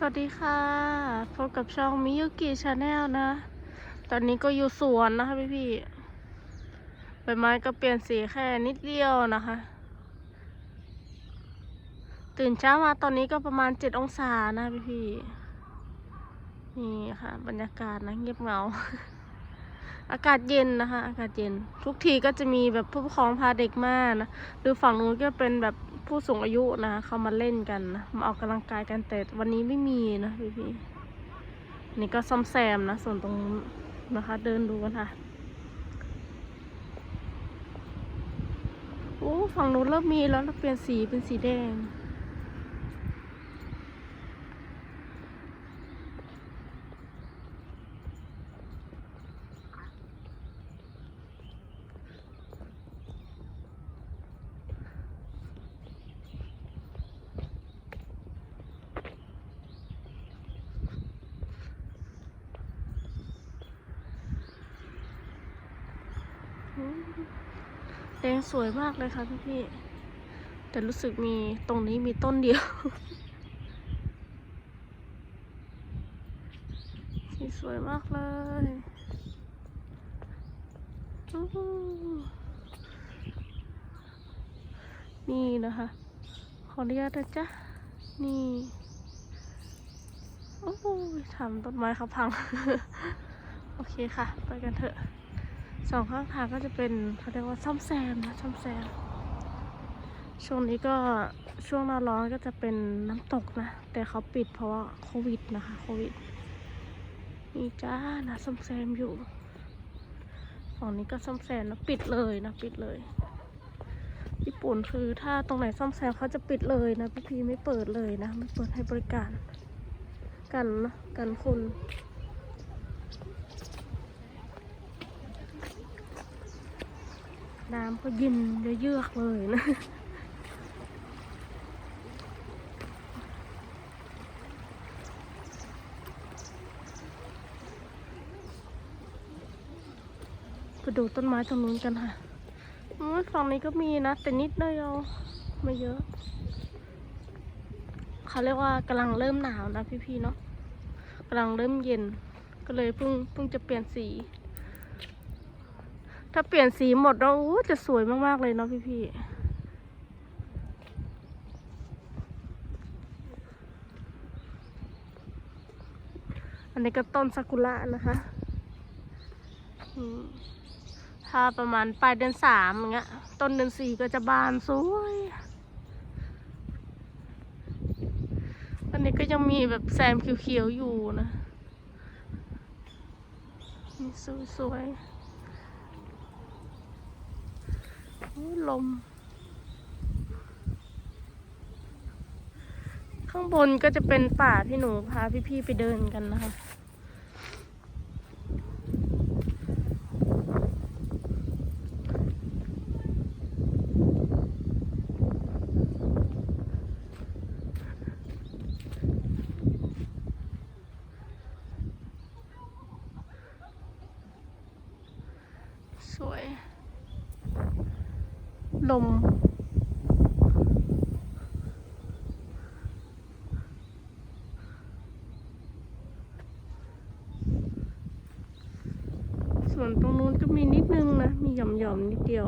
สวัสดีค่ะ พบกับช่องมิยุกิชาแนลนะ ตอนนี้ก็อยู่สวนนะคะพี่พี่ๆใบไม้ก็เปลี่ยนสีแค่นิดเดียวนะคะ ตื่นเช้ามาตอนนี้ก็ประมาณเจ็ดองศานะพี่พี่ๆนี่ค่ะ บรรยากาศนะเงียบเหงา อากาศเย็นนะคะ อากาศเย็น ทุกทีก็จะมีแบบผู้ปกครองพาเด็กมานะหรือฝั่งนู้นก็เป็นแบบผู้สูงอายุนะเขามาเล่นกันนะมาออกกำลังกายกันแต่วันนี้ไม่มีนะพี่พี่ๆนี่ก็ซ่อมแซมนะ ส่วนตรงนะคะ เดินดูกันค่ะโอ้ฝั่งนู้นเริ่มมีแล้วแล้วเปลี่ยนสีเป็นสีแดง อืม แดงสวยมากเลยค่ะพี่พี่แต่รู้สึกมีตรงนี้มีต้นเดียว สีสวยมากเลยนี่นะคะ ขออนุญาตนะจ๊ะ นี่ โอ้ยทำต้นไม้เขาพัง โอเคค่ะ ไปกันเถอะ สองข้างทางก็จะเป็นเขาเรียกว่าซ่อมแซมนะซ่อมแซม ช่วงนี้ก็ช่วงหน้าร้อนก็จะเป็นน้ำตกนะ แต่เขาปิดเพราะว่าโควิดนะคะโควิดนี่จ้านะซ่อมแซมอยู่ฝั่งนี้ก็ซ่อมแซมนะปิดเลยนะปิดเลย ญี่ปุ่นคือถ้าตรงไหนซ่อมแซมเขาจะปิดเลยนะพี่พีไม่เปิดเลยนะไม่เปิดให้บริการ กันนะกันคน น้ำก็เย็นเยือกเลยนะไปดูต้นไม้ตรงนู้นกันค่ะฝั่งนี้ก็มีนะ แต่นิดเดียวไม่เยอะ เขาเรียกว่ากำลังเริ่มหนาวนะพี่ๆเนาะกำลังเริ่มเย็น ก็เลยเพิ่งเพิ่งจะเปลี่ยนสี ถ้าเปลี่ยนสีหมดแล้วอู้จะสวยมากๆเลยเนาะพี่ๆอันนี้ก็ต้นซากุระนะคะถ้าประมาณปลายเดือนสามอย่างเงี้ย ต้นเดือนสี่ก็จะบานสวยอันนี้ก็ยังมีแบบแซมเขียวๆอยู่นะ นี่สวยๆ โอ้ย ลม ข้างบนก็จะเป็นป่าที่หนูพาพี่ๆไปเดินกันนะคะ สวย ลม ส่วนตรงนู้นก็มีนิดนึงนะ มีหย่อมๆนิดเดียว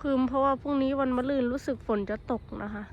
พึมเพราะว่าพรุ่งนี้วันมะรืนรู้สึกฝนจะตกนะคะ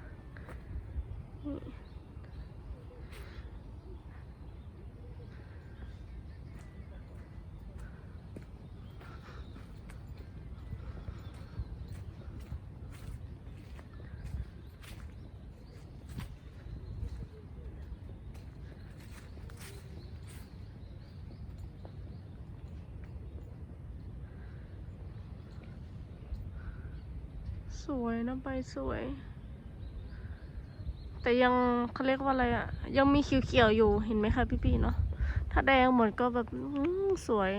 สวยนะใบสวย แต่ยังเขาเรียกว่าอะไรอะ ยังมีเขียวๆอยู่เห็นไหมคะพี่ๆเนาะถ้าแดงหมดก็แบบสวย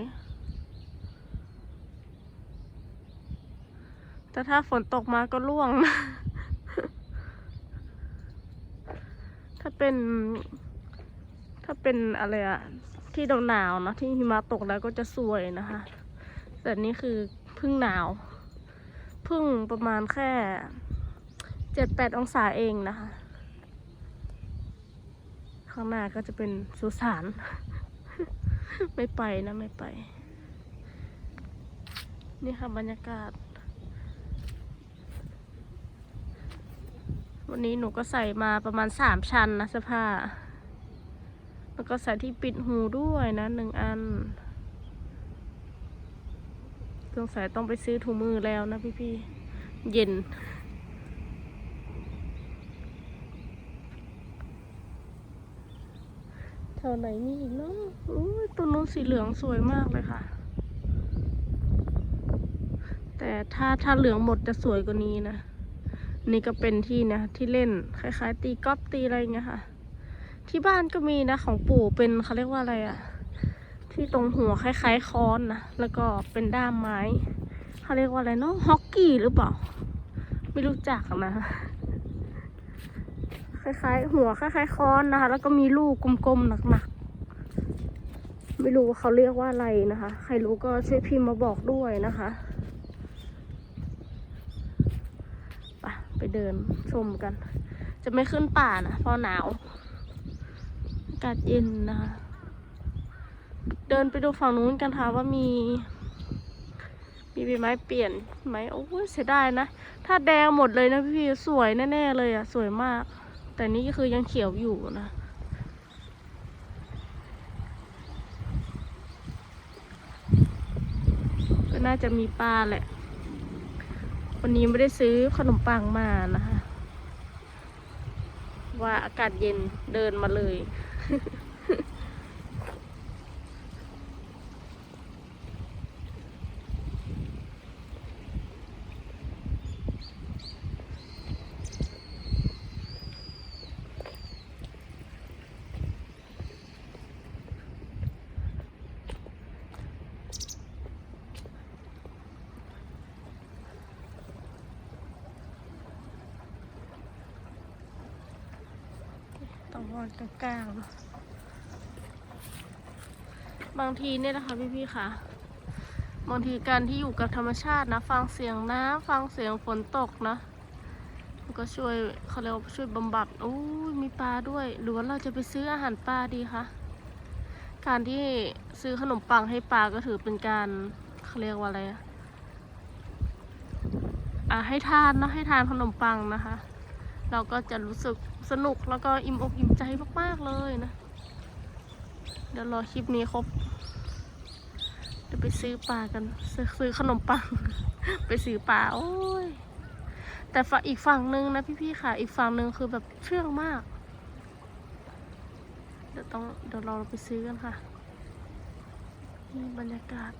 แต่ถ้าฝนตกมาก็ร่วง ถ้าเป็น ถ้าเป็นอะไรอะที่หนาวเนาะที่หิมะตกแล้วก็จะสวยนะคะ แต่นี่คือพึ่งหนาว เพิ่งประมาณแค่เจ็ดแปดองศาเองนะคะ ข้างหน้าก็จะเป็นสุสาน ไม่ไปนะไม่ไป นี่ค่ะบรรยากาศ วันนี้หนูก็ใส่มาประมาณสามชั้นนะเสื้อผ้า แล้วก็ใส่ที่ปิดหูด้วยนะหนึ่งอัน สงสัยต้องไปซื้อถุงมือแล้วนะพี่ๆเย็น แถวไหนมีอีกเนาะตัวนู้นสีเหลืองสวยมากเลยค่ะ แต่ถ้าถ้าเหลืองหมดจะสวยกว่านี้นะ นี่ก็เป็นที่นะ ที่เล่นคล้ายๆ ตีกอล์ฟตีอะไรเงี้ยค่ะ ที่บ้านก็มีนะของปู่เป็นเขาเรียกว่าอะไรอะ ที่ตรงหัวคล้ายๆค้อนนะแล้วก็เป็นด้ามไม้เขาเรียกว่าอะไรเนาะฮอกกี้หรือเปล่า ไม่รู้จักนะคล้ายๆ หัวคล้ายๆค้อนนะคะ แล้วก็มีลูกกลมๆหนักๆ ไม่รู้ว่าเขาเรียกว่าอะไรนะคะ ใครรู้ก็ช่วยพิมพ์มาบอกด้วยนะคะไปไปเดินชมกัน จะไม่ขึ้นป่านะเพราะหนาว อากาศเย็นนะคะ เดินไปดูฝั่งนู้นกันค่ะว่ามี มีใบไม้เปลี่ยนไหมโอ้ยเสียดายนะ ถ้าแดงหมดเลยนะพี่สวยแน่ๆเลยอะ สวยมาก แต่นี่ก็คือยังเขียวอยู่นะก็น่าจะมีปลาแหละ วันนี้ไม่ได้ซื้อขนมปังมานะคะ ว่าอากาศเย็นเดินมาเลย ต้ อนกลางบางทีเนี่ยนะคะพี่ๆค่ะบางทีการที่อยู่กับธรรมชาตินะ ฟังเสียงน้ำฟังเสียงฝนตกนะมันก็ช่วยเขาเรียกว่าช่วยบำบัดโอ้ยมีปลาด้วย หรือว่าเราจะไปซื้ออาหารปลาดีคะการที่ซื้อขนมปังให้ปลาก็ถือเป็นการเขาเรียกว่าอะไรอะให้ทานเนะให้ทานขนมปังนะคะ เราก็จะรู้สึกสนุกแล้วก็อิ่มอกอิ่มใจมากๆเลยนะ เดี๋ยวรอคลิปนี้ครบเดี๋ยวไปซื้อปลากัน ซื้อซื้อขนมปัง ไปซื้อปลาโอ้ยแต่ฝั่งอีกฝั่งหนึ่งนะพี่ๆค่ะ อีกฝั่งหนึ่งคือแบบเชื่องมาก เดี๋ยวต้องเดี๋ยวเราไปซื้อกันค่ะนี่บรรยากาศ